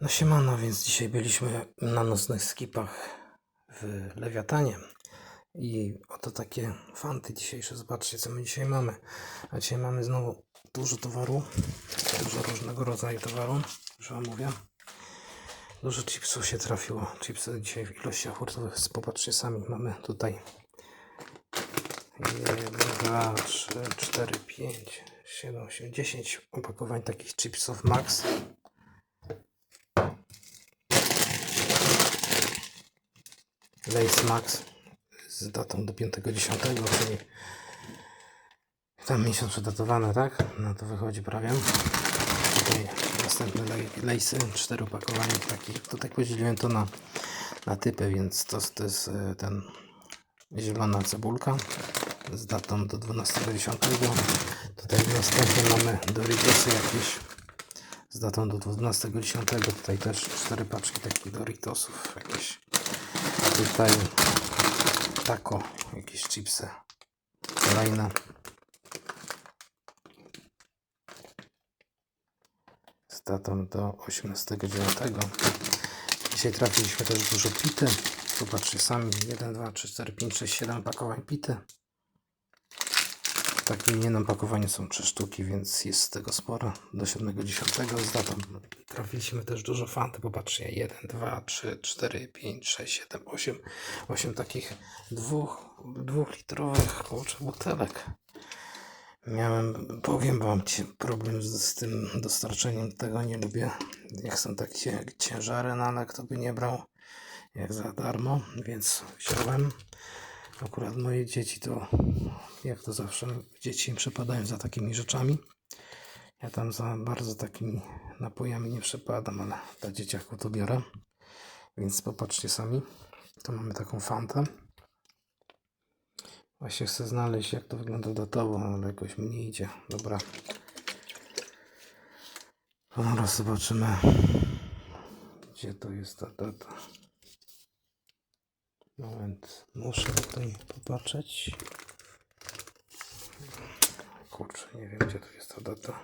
No siemano, więc dzisiaj byliśmy na nocnych skipach w Lewiatanie i oto takie fanty dzisiejsze, zobaczcie co my dzisiaj mamy. A dzisiaj mamy znowu dużo towaru, dużo różnego rodzaju towaru, już wam mówię. Dużo chipsów się trafiło, chipsy dzisiaj w ilościach hurtowych, popatrzcie sami, mamy tutaj 1, 2, 3, 4, 5, 7, 8, 10 opakowań takich chipsów Max. Lace Max z datą do 5.10, czyli tam miesiąc przedatowane, tak? No to wychodzi prawie. Tutaj następne lej- lejsy, cztery opakowania takich. Tutaj podzieliłem to na, na typy, więc to, to jest e, ten zielona cebulka z datą do 12.10. Tutaj następnie mamy Doritosy jakieś z datą do 12.10. Tutaj też cztery paczki takich Doritosów jakieś. Tutaj taco, jakieś chipsy. Kolejne. Z datą do 18.9. Dzisiaj trafiliśmy też dużo pity. Zobaczcie sami. 1, 2, 3, 4, 5, 6, 7 pakowań pity. W takim jednym pakowaniu są 3 sztuki, więc jest z tego sporo. Do 7.10 z datą. Trafiliśmy też dużo fanty. Popatrzcie. 1, 2, 3, 4, 5, 6, 7, 8. 8 takich dwóch, dwulitrowych kurczę, butelek. Miałem, powiem wam, problem z, z tym dostarczeniem tego nie lubię. Jak są takie ciężary, no ale kto by nie brał jak za darmo, więc wziąłem. Akurat moje dzieci to, jak to zawsze, dzieci przepadają za takimi rzeczami. Ja tam za bardzo takimi napojami nie przepadam, ale dla dzieciaków to biorę. Więc popatrzcie sami. Tu mamy taką fantę. Właśnie chcę znaleźć, jak to wygląda datowo, ale jakoś mi nie idzie. Dobra. Teraz zobaczymy, gdzie to jest ta data. Moment, muszę tutaj popatrzeć. Kurczę, nie wiem, gdzie tu jest ta data.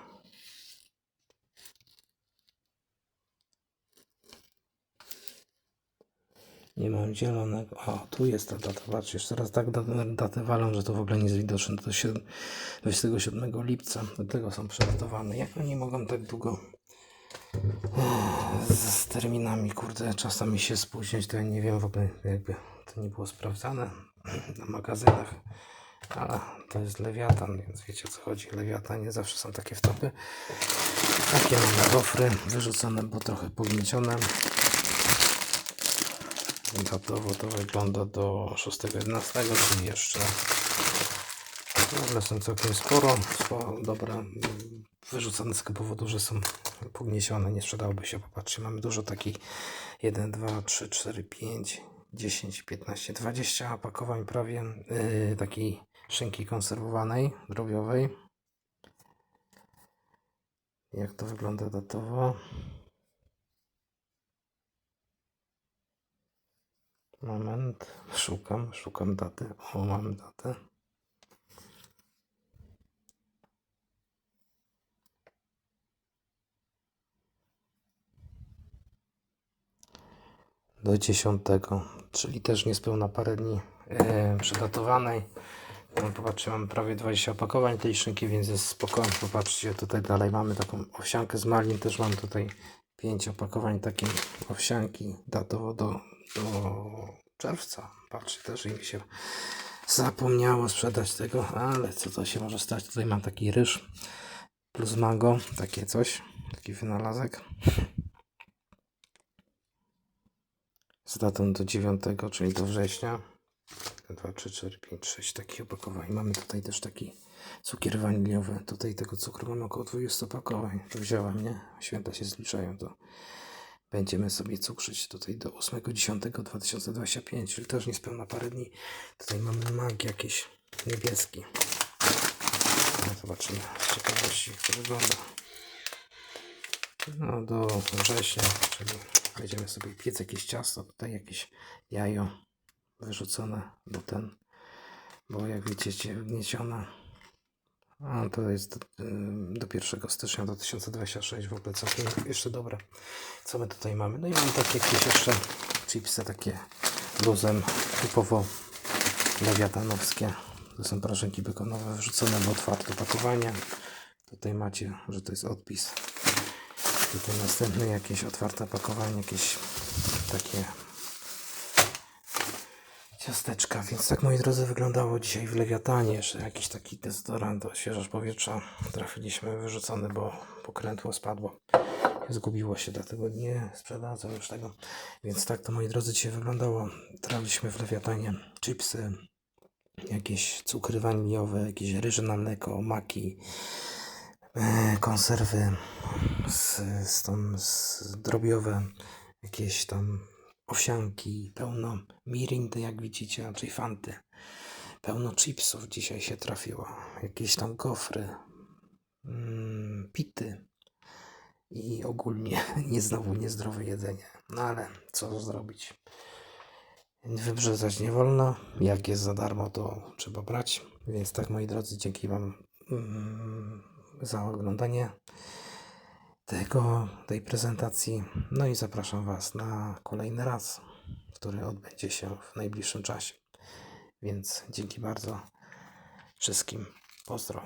Nie mam zielonego. O, tu jest ta data. Patrzcie, jeszcze raz tak dat- datę walą, że to w ogóle nie jest widoczne. To siedem- 27 lipca. Do tego są przydatowane. Jak oni mogą tak długo z, terminami, kurde, czasami się spóźniać, to ja nie wiem w ogóle, jakby to nie było sprawdzane na magazynach. Ale to jest lewiatan, więc wiecie co chodzi. Lewiatan nie zawsze są takie wtopy. Takie mamy gofry wyrzucone, bo trochę pogniecione. Datowo to wygląda do 6.11, czyli jeszcze one są całkiem sporo, sporo dobra, wyrzucone z tego powodu, że są pogniesione, nie sprzedałoby się. Popatrzcie, mamy dużo takich 1, 2, 3, 4, 5, 10, 15, 20 opakowań prawie yy, takiej szynki konserwowanej, drobiowej. Jak to wygląda datowo? Moment, szukam, szukam daty. O, mam datę. Do 10, czyli też niespełna parę dni e, przedatowanej. No, popatrzcie, mamy prawie 20 opakowań tej szynki, więc jest spokojnie. Popatrzcie, tutaj dalej mamy taką owsiankę z malin. Też mam tutaj 5 opakowań takiej owsianki datowo do, do czerwca. Patrzcie, też im się zapomniało sprzedać tego, ale co to się może stać? Tutaj mam taki ryż plus mango, takie coś, taki wynalazek. Z datą do 9, czyli do września. 2, 3, 4, 5, 6 takich opakowań. Mamy tutaj też taki cukier waniliowy. Tutaj tego cukru mamy około 20 opakowań. To wziąłem, nie? Święta się zliczają, to będziemy sobie cukrzyć tutaj do 8.10.2025, czyli też niespełna parę dni. Tutaj mamy mag jakiś niebieski. No, zobaczymy z ciekawości, jak to wygląda. No do września, czyli będziemy sobie piec jakieś ciasto, tutaj jakieś jajo wyrzucone, bo ten, bo jak widzicie wgniecione, A to jest y, do 1 stycznia 2026 w ogóle całkiem jeszcze dobre. Co my tutaj mamy? No i mam takie jakieś jeszcze chipsy takie luzem typowo lewiatanowskie. To są prażynki bekonowe wrzucone w otwarte opakowanie. Tutaj macie, że to jest odpis. Tutaj następne jakieś otwarte opakowanie, jakieś takie ciasteczka. Więc tak moi drodzy wyglądało dzisiaj w Lewiatanie. Jeszcze jakiś taki dezodorant, odświeżacz powietrza trafiliśmy wyrzucony, bo pokrętło spadło. Zgubiło się, dlatego nie sprzedadzą już tego. Więc tak to moi drodzy dzisiaj wyglądało. Trafiliśmy w Lewiatanie chipsy, jakieś cukry waniliowe, jakieś ryże na mleko, maki, e, konserwy z, z, tą, z drobiowe, jakieś tam owsianki, pełno mirindy, jak widzicie, czyli fanty. Pełno chipsów dzisiaj się trafiło. Jakieś tam gofry, mm, pity i ogólnie nie znowu niezdrowe jedzenie. No ale co zrobić? Wybrzedzać nie wolno. Jak jest za darmo, to trzeba brać. Więc tak, moi drodzy, dzięki Wam mm, za oglądanie tego, tej prezentacji. No i zapraszam Was na kolejny raz, który odbędzie się w najbliższym czasie. Więc dzięki bardzo wszystkim. Pozdro.